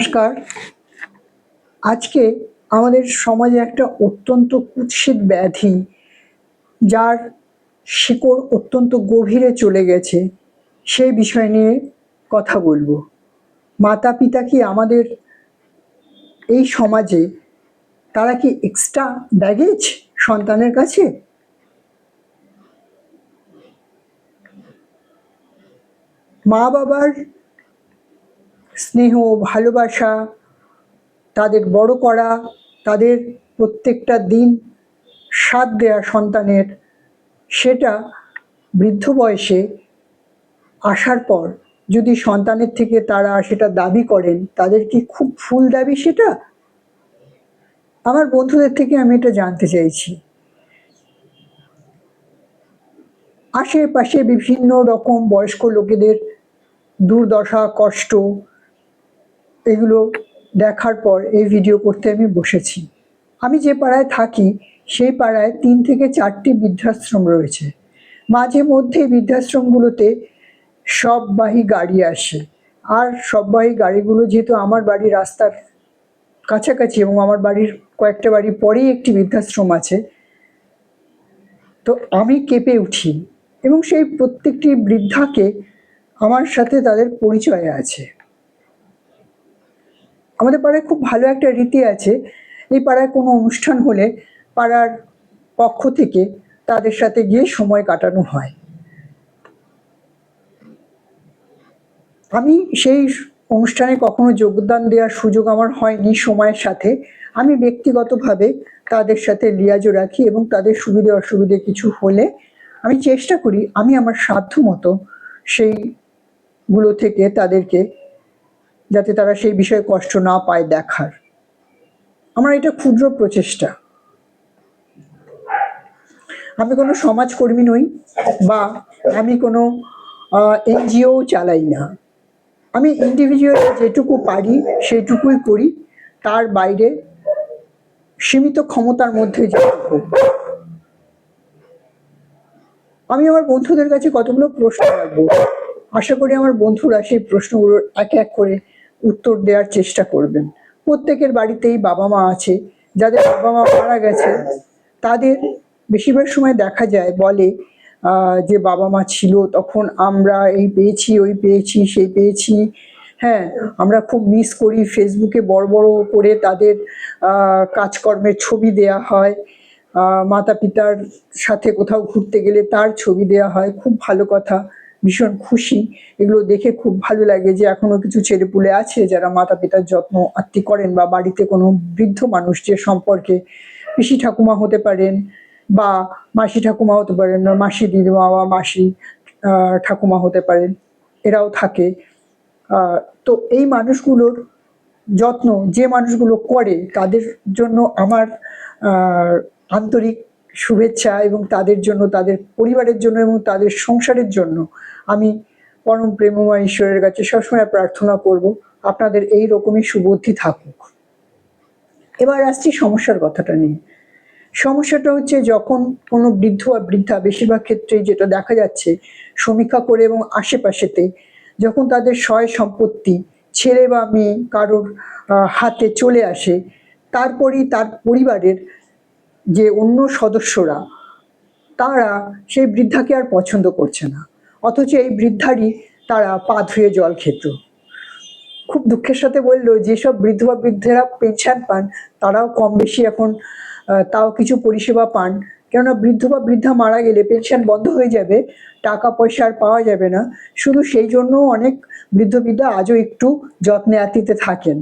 নমস্কার। আজকে আমাদের সমাজে একটা অত্যন্ত কুৎসিত ব্যাধি, যার শিকড় অত্যন্ত গভীরে চলে গেছে। সেই বিষয় নিয়ে কথা বলব। মাতা পিতা কি আমাদের এই সমাজে তারা কি এক্সট্রা ব্যাগেজ সন্তানের কাছে? মা বাবার স্নেহ, ভালোবাসা, তাদের বড় করা, তাদের প্রত্যেকটা দিন সাথ দেয়া সন্তানের, সেটা বৃদ্ধ বয়সে আসার পর যদি সন্তানের থেকে তারা সেটা দাবি করেন, তাদের কি খুব ফুল দাবি সেটা? আমার বন্ধুদের থেকে আমি এটা জানতে চাইছি। আশেপাশে বিভিন্ন রকম বয়স্ক লোকেদের দুর্দশা, কষ্ট এগুলো দেখার পর এই ভিডিও করতে আমি বসেছি। আমি যে পাড়ায় থাকি, সেই পাড়ায় তিন থেকে চারটি বৃদ্ধাশ্রম রয়েছে। মাঝে মধ্যে বৃদ্ধাশ্রমগুলোতে সববাহী গাড়ি আসে। আর সববাহী গাড়িগুলো যেহেতু আমার বাড়ির রাস্তার কাছাকাছি এবং আমার বাড়ির কয়েকটা বাড়ি পরেই একটি বৃদ্ধাশ্রম আছে, তো আমি কেঁপে উঠি এবং সেই প্রত্যেকটি বৃদ্ধাকে আমার সাথে তাদের পরিচয় আছে। আমাদের পাড়ায় খুব ভালো একটা রীতি আছে। এই পাড়ায় কোনো অনুষ্ঠান হলে পাড়ার পক্ষ থেকে তাদের সাথে গিয়ে সময় কাটানো হয়। আমি সেই অনুষ্ঠানে কখনো যোগদান দেওয়ার সুযোগ আমার হয়নি সময়ের সাথে। আমি ব্যক্তিগতভাবে তাদের সাথে লিয়াজও রাখি এবং তাদের সুবিধে অসুবিধে কিছু হলে আমি চেষ্টা করি, আমি আমার সাধ্য মতো সেইগুলো থেকে তাদেরকে যাতে তারা সেই বিষয়ে কষ্ট না পায় দেখার। আমার এটা ক্ষুদ্র প্রচেষ্টা। আমি কোনো সমাজকর্মী নই বা আমি কোনো এনজিও চালাই না। আমি ইন্ডিভিজুয়াল যেটুকু পারি সেটুকুই করি, তার বাইরে সীমিত ক্ষমতার মধ্যে যেটুকু আমি আমার বন্ধুদের কাছে কতগুলো প্রশ্ন রাখব? আশা করি আমার বন্ধুরা সেই প্রশ্নগুলোর এক এক করে উত্তর দেওয়ার চেষ্টা করবেন। প্রত্যেকের বাড়িতেই বাবা মা আছে, যাদের বাবা মা মারা গেছে, তাদের বেশিরভাগ সময় দেখা যায়, বলে যে বাবা মা ছিল, তখন আমরা এই পেয়েছি, ওই পেয়েছি, সেই পেয়েছি। হ্যাঁ আমরা খুব মিস করি ফেসবুকে বড় বড় করে তাদের কাজকর্মের ছবি দেয়া হয়। মাতা পিতার সাথে কোথাও ঘুরতে গেলে তার ছবি দেয়া হয়, খুব ভালো কথা। ভীষণ খুশি। এগুলো দেখে খুব ভালো লাগে যে এখনও কিছু ছেলেপুলে আছে যারা মাতা পিতার যত্ন আত্মি করেন বা বাড়িতে কোনো বৃদ্ধ মানুষ যে সম্পর্কে পিসি ঠাকুমা হতে পারেন বা মাসি ঠাকুমা হতে পারেন বা মাসি দিদিমা বা মাসি ঠাকুমা হতে পারেন, এরাও থাকে। তো এই মানুষগুলোর যত্ন যে মানুষগুলো করে তাদের জন্য আমার আন্তরিক শুভেচ্ছা এবং তাদের জন্য, তাদের পরিবারের জন্য এবং তাদের সংসারের জন্য আমি পরম প্রেমময় ঈশ্বরের কাছে সবসময় প্রার্থনা করব, আপনাদের এই রকমই সুবুদ্ধি থাকুক। এবার আসছি সমস্যার কথাটা নিয়ে। সমস্যাটা হচ্ছে যখন কোনো বৃদ্ধ বা বৃদ্ধা বেশিরভাগ ক্ষেত্রে যেটা দেখা যাচ্ছে, সমীক্ষা করে এবং আশেপাশেতে যখন তাদের সয় সম্পত্তি, ছেলে বা মেয়ে কারোর হাতে চলে আসে, তারপরই তার পরিবারের যে অন্য সদস্যরা, তারা সেই বৃদ্ধাকে আর পছন্দ করছে না। অথচ এই বৃদ্ধারই তারা পা ধুয়ে জল খেত। খুব দুঃখের সাথে বলল, যেসব বৃদ্ধ বা বৃদ্ধেরা পেনশন পান, তারাও কম বেশি এখন তাও কিছু পরিষেবা পান। কেননা বৃদ্ধ বা বৃদ্ধা মারা গেলে পেনশন বন্ধ হয়ে যাবে, টাকা পয়সা আর পাওয়া যাবে না। শুধু সেই জন্য অনেক বৃদ্ধ বৃদ্ধা আজও একটু যত্নে আতিতে থাকেন।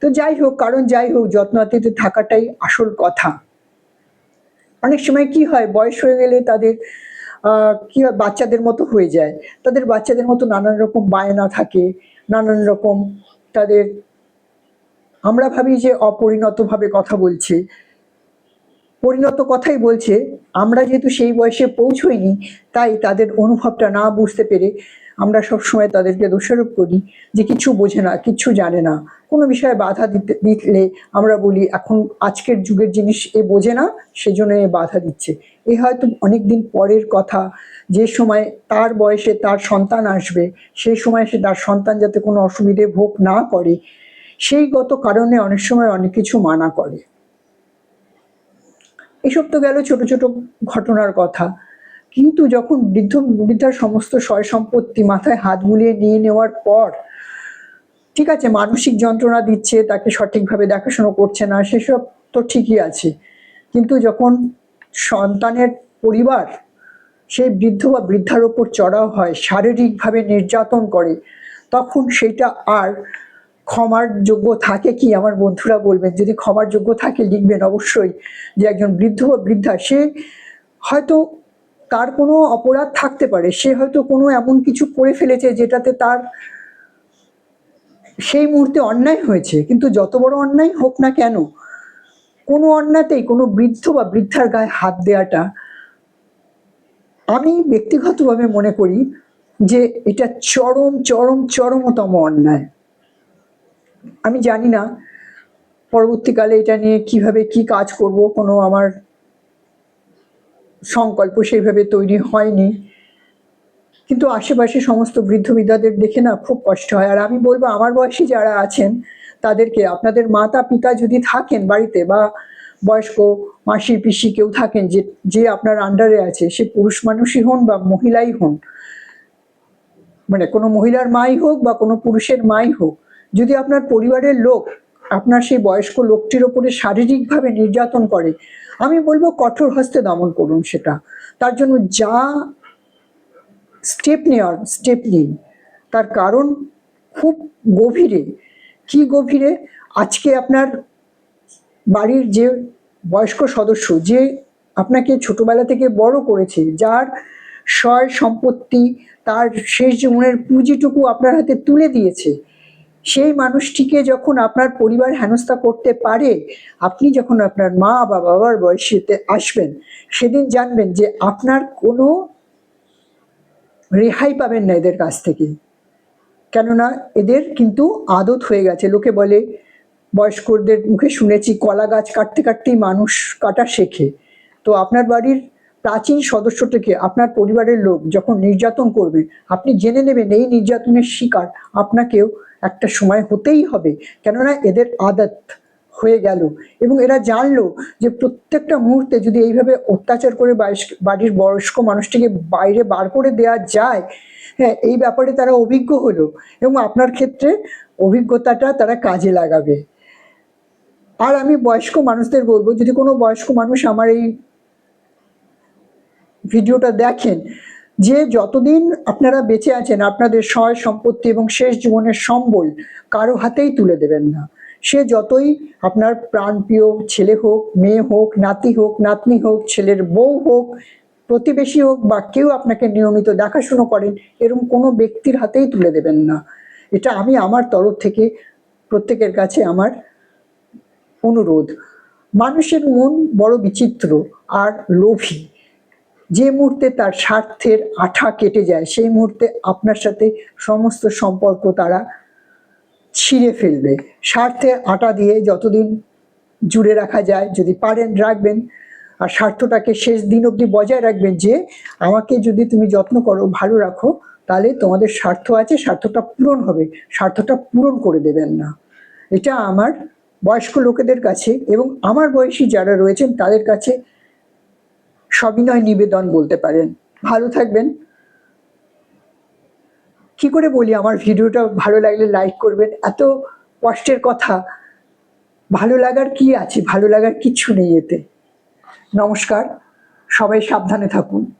তো যাই হোক, কারণ যাই হোক, যত্ন আতিতে থাকাটাই আসল কথা। অনেক সময় কি হয়, বয়স হয়ে গেলে তাদের কি বাচ্চাদের মতো হয়ে যায়। তাদের বাচ্চাদের মতো নানান রকম বায়না থাকে, নানান রকম তাদের, আমরা ভাবি যে অপরিণতভাবে কথা বলছে। পরিণত কথাই বলছে, আমরা যেহেতু সেই বয়সে পৌঁছইনি, তাই তাদের অনুভবটা না বুঝতে পেরে আমরা সব সময় তাদেরকে দোষারোপ করি যে কিছু বোঝে না, কিছু জানে না। কোনো বিষয়ে বাধা দিতে, দিলে আমরা বলি, এখন আজকের যুগের জিনিস এ বোঝে না, সেজন্য এ বাধা দিচ্ছে। এ হয়তো অনেক দিন পরের কথা, যে সময় তার বয়সে তার সন্তান আসবে, সেই সময় সে তার সন্তান যাতে কোনো অসুবিধে ভোগ না করে, সেই গত কারণে অনেক সময় অনেক কিছু মানা করে। এসব তো গেল ছোট ছোট ঘটনার কথা। কিন্তু যখন বৃদ্ধ বৃদ্ধার সমস্ত সয় সম্পত্তি মাথায় হাত বুলিয়ে নিয়ে নেওয়ার পর, ঠিক আছে, মানসিক যন্ত্রণা দিচ্ছে, তাকে সঠিকভাবে দেখাশোনা করছে না, সেসব তো ঠিকই আছে। কিন্তু যখন সন্তানের পরিবার সেই বৃদ্ধ বা বৃদ্ধার ওপর চড়াও হয়, শারীরিকভাবে নির্যাতন করে, তখন সেটা আর ক্ষমার যোগ্য থাকে কি? আমার বন্ধুরা বলবেন, যদি ক্ষমার যোগ্য থাকে, লিখবেন অবশ্যই যে একজন বৃদ্ধ বা বৃদ্ধা, সে হয়তো তার কোনো অপরাধ থাকতে পারে। সে হয়তো কোনো এমন কিছু করে ফেলেছে যেটাতে তার সেই মুহূর্তে অন্যায় হয়েছে। কিন্তু যত বড় অন্যায় হোক না কেন, কোনো অন্যায়তেই কোনো বৃদ্ধ বা বৃদ্ধার গায়ে হাত দেওয়াটা আমি ব্যক্তিগতভাবে মনে করি যে এটা চরম চরম, চরমতম অন্যায়। আমি জানি না পরবর্তীকালে এটা নিয়ে কীভাবে কি কাজ করব, কোনো আমার সংকল্প সেইভাবে তৈরি হয়নি। কিন্তু আশেপাশে সমস্ত বৃদ্ধ বৃদ্ধাদের দেখে না খুব কষ্ট হয়। আর আমি বলব, আমার বয়সী যারা আছেন, তাদেরকে, আপনাদের মাতা পিতা যদি থাকেন বাড়িতে বা বয়স্ক মাসি, পিসি কেউ থাকেন, যে যে আপনার আন্ডারে আছে, সে পুরুষ মানুষই হন বা মহিলাই হন মানে কোনো মহিলার মাই হোক বা কোনো পুরুষের মাই হোক, যদি আপনার পরিবারের লোক আপনার সেই বয়স্ক লোকটির ওপরে শারীরিকভাবে নির্যাতন করে আমি বলব কঠোর হস্তে দমন করুন সেটা। তার জন্য যা স্টেপ নেওয়ার স্টেপ নিন। তার কারণ খুব গভীরে। কি গভীরে? আজকে আপনার বাড়ির যে বয়স্ক সদস্য, যে আপনাকে ছোটবেলা থেকে বড় করেছে, যার সয় সম্পত্তি, তার শেষ জীবনের পুঁজিটুকু আপনার হাতে তুলে দিয়েছে সেই মানুষটিকে যখন আপনার পরিবার হেনস্থা করতে পারে, আপনি যখন আপনার মা বা বাবার বয়সীতে আসবেন, সেদিন জানবেন যে আপনার কোনো রেহাই পাবেন না এদের কাছ থেকে। কেননা এদের কিন্তু আদত হয়ে গেছে। লোকে বলে, বয়স্কদের মুখে শুনেছি, কলা গাছ কাটতে কাটতেই মানুষ কাটা শেখে। তো আপনার বাড়ির প্রাচীন সদস্যটিকে আপনার পরিবারের লোক যখন নির্যাতন করবে, আপনি জেনে নেবেন এই নির্যাতনের শিকার আপনাকেও একটা সময় হতেই হবে। কেননা এদের আদত হয়ে গেল এবং এরা জানলো যে প্রত্যেকটা মুহূর্তে যদি এইভাবে অত্যাচার করে বাড়ির বয়স্ক মানুষটিকে বাইরে বার করে দেওয়া যায় হ্যাঁ এই ব্যাপারে তারা অভিজ্ঞ হলো এবং আপনার ক্ষেত্রে অভিজ্ঞতাটা তারা কাজে লাগাবে। আর আমি বয়স্ক মানুষদের বলব, যদি কোনো বয়স্ক মানুষ আমার এই ভিডিওটা দেখেন যে যতদিন আপনারা বেঁচে আছেন, আপনাদের সয় সম্পত্তি এবং শেষ জীবনের সম্বল কারও হাতেই তুলে দেবেন না। সে যতই আপনার প্রাণপ্রিয় ছেলে হোক, মেয়ে হোক, নাতি হোক, নাতনি হোক, ছেলের বউ হোক, প্রতিবেশী হোক বা কেউ আপনাকে নিয়মিত দেখাশুনো করেন এরকম কোনো ব্যক্তির হাতেই তুলে দেবেন না। এটা আমি আমার তরফ থেকে প্রত্যেকের কাছে আমার অনুরোধ। মানুষের মন বড় বিচিত্র আর লোভী। যে মুহূর্তে তার স্বার্থের আঠা কেটে যায়, সেই মুহূর্তে আপনার সাথে সমস্ত সম্পর্ক তারা ছিঁড়ে ফেলবে। স্বার্থের আটা দিয়ে যতদিন জুড়ে রাখা যায়, যদি পারেন রাখবেন। আর স্বার্থটাকে শেষ দিন অবধি বজায় রাখবেন যে, আমাকে যদি তুমি যত্ন করো, ভালো রাখো, তাহলে তোমাদের স্বার্থ আছে, স্বার্থটা পূরণ হবে। স্বার্থটা পূরণ করে দেবেন না। এটা আমার বয়স্ক লোকেদের কাছে এবং আমার বয়সী যারা রয়েছেন, তাদের কাছে সবিনয় নিবেদন বলতে পারেন। ভালো থাকবেন। কি করে বলি, আমার ভিডিওটা ভালো লাগলে লাইক করবেন। এত কষ্টের কথা। ভালো লাগার কি আছে? ভালো লাগার কিচ্ছু নেই এতে। নমস্কার। সবাই সাবধানে থাকুন।